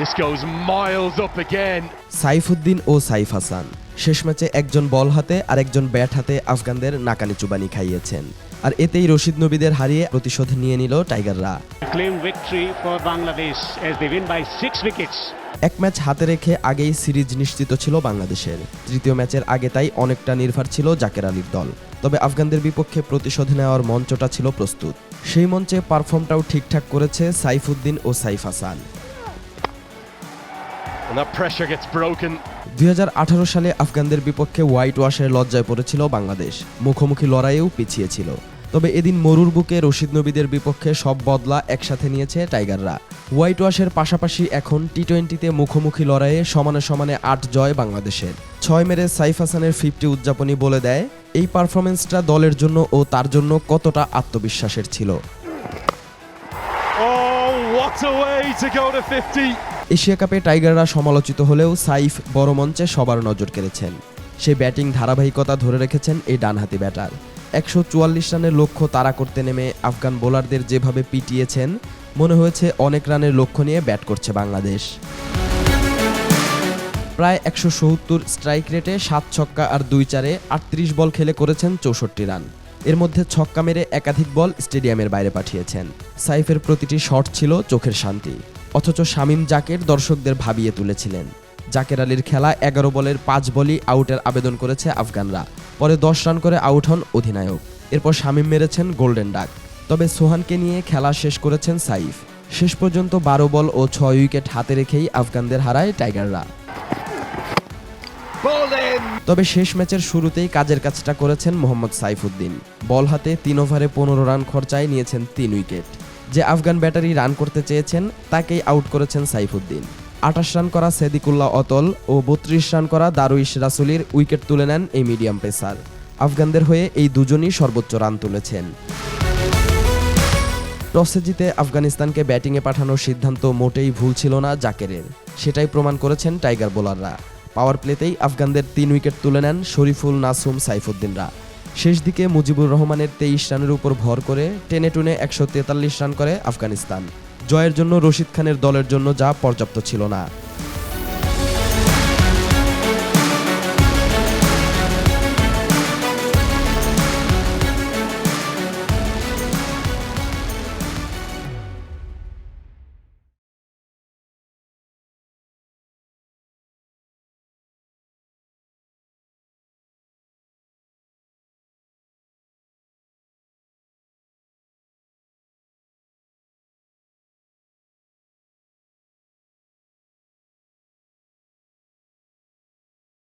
This goes miles up again. Saifuddin ও সাইফ হাসান শেষ ম্যাচে একজন বল হাতে আর একজন ব্যাট হাতে আফগানদের নাকানি চুবানি খাইয়েছেন। আর এতেই রশিদ নবীদের হারিয়ে প্রতিশোধ নিয়ে নিল টাইগাররা। Claim victory for Bangladesh as they win by six wickets. এক ম্যাচ হাতে রেখে আগেই সিরিজ নিশ্চিত ছিল বাংলাদেশের। তৃতীয় ম্যাচের আগে তাই অনেকটা নির্ভর ছিল জাকের আলীর দল। তবে আফগানদের বিপক্ষে প্রতিশোধ নেওয়ার মঞ্চটা ছিল প্রস্তুত। সেই মঞ্চে পারফর্মটাও ঠিকঠাক করেছে সাইফুদ্দিন ও সাইফ হাসান। দুই হাজার আঠারো সালে আফগানদের বিপক্ষে হোয়াইট ওয়াশের লজ্জায় পড়েছিল বাংলাদেশ। মুখোমুখি লড়াইয়েও পিছিয়ে ছিল। তবে এদিন মরুর বুকে রশিদ নবীদের বিপক্ষে সব বদলা একসাথে নিয়েছে টাইগাররা। হোয়াইট ওয়াশের পাশাপাশি এখন টি টোয়েন্টিতে মুখোমুখি লড়াইয়ে সমানে সমানে আট জয় বাংলাদেশের। ছয় মেরে সাইফ হাসানের ফিফটি উদযাপনী বলে দেয় এই পারফরমেন্সটা দলের জন্য ও তার জন্য কতটা আত্মবিশ্বাসের ছিল। What a way to go to 50. Asia কাপে টাইগাররা সমালোচিত হলেও সাইফ বড় মঞ্চে সবার নজর কেড়েছেন। সে ব্যাটিং ধারাবাহিকতা ধরে রেখেছেন এই ডানহাতি ব্যাটার। একশো চুয়াল্লিশ রানের লক্ষ্য তাড়া করতে নেমে আফগান বোলারদের যেভাবে পিটিয়েছেন, মনে হয়েছে অনেক রানের লক্ষ্য নিয়ে ব্যাট করছে বাংলাদেশ। প্রায় একশো সত্তর স্ট্রাইক রেটে সাত ছক্কা আর দুই চারে আটত্রিশ বল খেলে করেছেন চৌষট্টি রান। এর মধ্যে ছক্কা মেরে একাধিক বল স্টেডিয়ামের বাইরে পাঠিয়েছেন। সাইফের প্রতিটি শট ছিল চোখের শান্তি। অথচ শামীম জাকের দর্শকদের ভাবিয়ে তুলেছিলেন। জাকের আলীর খেলা এগারো বলের পাঁচ বলই আউটের আবেদন করেছে আফগানরা। পরে দশ রান করে আউট হন অধিনায়ক। এরপর শামীম মেরেছেন গোল্ডেন ডাক। তবে সোহানকে নিয়ে খেলা শেষ করেছেন সাইফ। শেষ পর্যন্ত বারো বল ও ছয় উইকেট হাতে রেখেই আফগানদের হারায় টাইগাররা। তবে শেষ ম্যাচের শুরুতেই কাজের কাজটা করেছেন মোহাম্মদ সাইফুদ্দিন। বল হাতে তিন ওভারে পনেরো রান খরচায় নিয়েছেন তিন উইকেট। যে আফগান ব্যাটারি রান করতে চেয়েছেন, তাকেই আউট করেছেন সাইফুদ্দিন। আঠাশ রান করা সেদিকুল্লাহ অতল ও বত্রিশ রান করা দারুইশ রাসুলির উইকেট তুলে নেন এই মিডিয়াম পেসার। আফগানদের হয়ে এই দুজনই সর্বোচ্চ রান তুলেছেন। টসে জিতে আফগানিস্তানকে ব্যাটিংয়ে পাঠানোর সিদ্ধান্ত মোটেই ভুল ছিল না জাকেরের। সেটাই প্রমাণ করেছেন টাইগার বোলাররা। পাওয়ার প্লেতেই আফগানদের তিন উইকেট তুলে নেন শরীফুল নাসুম সাইফুদ্দিনরা। শেষ দিকে মুজিবুর রহমানের তেইশ রানের উপর ভর করে টেনে টুনে একশো তেতাল্লিশ রান করে আফগানিস্তান। জয়ের জন্য রশিদ খানের দলের জন্য যা পর্যাপ্ত ছিল না।